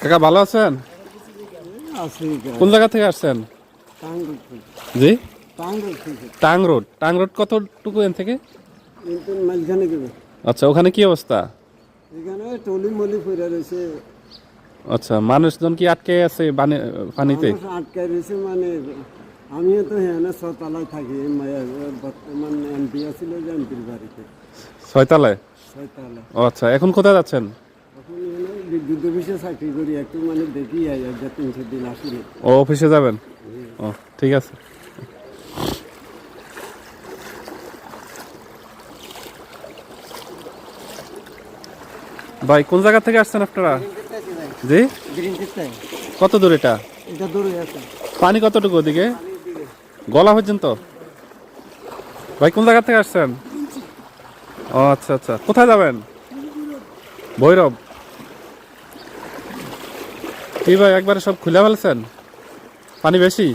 কাকা ভালো আছেন? কোন জায়গা থেকে আসছেন? জি? টাং রোড টাং রোড কতটুকু এন থেকে? আচ্ছা ওখানে কি অবস্থা? আচ্ছা মানুষজন কি আটকে আছে পানিতে? মানুষ রয়েছে মানে আমিও তো হ্যাঁ ছতলায় থাকি। বর্তমান এমপি আছিল যে এমপির বাড়িতে। ছয়তলায়? ছয়তলা ও আচ্ছা এখন কোথায় যাচ্ছেন? ও অফিসে যাবেন? ও, ঠিক আছে। ভাই, কোন জায়গা থেকে আসছেন আপনারা? জি? কত দূর এটা? পানি কতটুকু ওদিকে? গলা পর্যন্ত? ভাই, কোন জায়গা থেকে আসছেন? ও আচ্ছা আচ্ছা। কোথায় যাবেন? ভৈরব? কি ভাই একবারে সব খুলে ফেলছেন? পানি বেশি?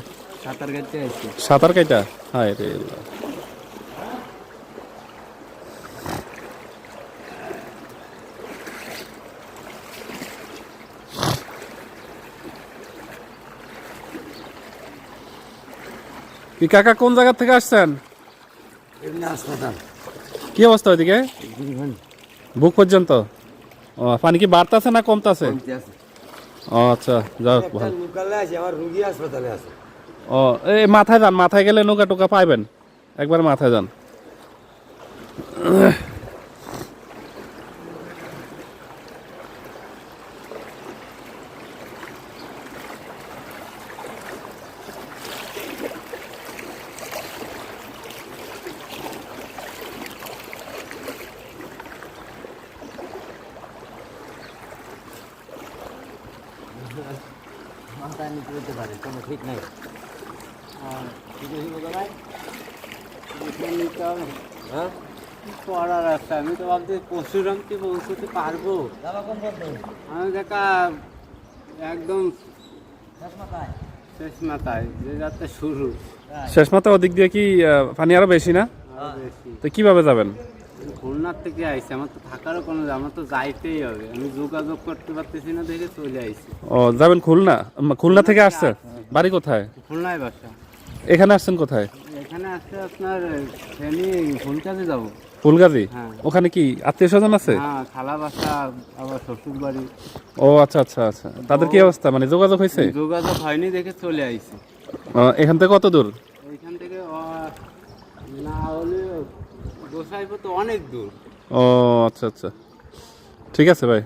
সাঁতার কাটতে আসছি। সাঁতার কাইটা? হায় রে কি কাকা কোন জায়গা থেকে আসছেন? কি অবস্থা ওইদিকে? বুক পর্যন্ত? ও পানি কি বাড়তাছে না কমতাছে? ও আচ্ছা যাক ভালো। লোকালে আছে আমার রুগী হাসপাতালে আছে। ও এই মাথায় যান মাথায় গেলে নৌকা টোকা পাইবেন। একবার মাথায় যান। মাথায় নিতে যেতে পারে কোনো ঠিক নাই। আর কিছু হইব দাঁড়ায় হ্যাঁ? পড়ার আছে? আমি তো ভাবছি পরশুরামকে পৌঁছতে পারব। আমি দেখা একদম শেষ মাথায়? যে যাত্রা শুরু। শেষ মাথা ওদিক দিয়ে কি পানি আরও বেশি না? তো কীভাবে যাবেন? খুলনার থেকে আইছি। আমার তো থাকারও কোনো আমার তো যাইতেই হবে। আমি যোগাযোগ করতে পারতেছি না দেখে চলে আইছি। ও যাবেন খুলনা? খুলনা থেকে আসছে। বাড়ি কোথায়? খুলনায় বাসা। এখানে আসছেন কোথায়? এখানে আসছে আপনার ফেনি ফুলকাজে যাব। ফুলগাজী? হ্যাঁ। ওখানে কি আত্মীয় স্বজন আছে? হ্যাঁ খালা বাসা আবার শ্বশুর বাড়ি। ও আচ্ছা আচ্ছা আচ্ছা। তাদের কি অবস্থা? মানে যোগাযোগ হয়েছে? যোগাযোগ হয়নি দেখে চলে আইছি। এখান থেকে কত দূর? ও আচ্ছা আচ্ছা। ঠিক আছে ভাই।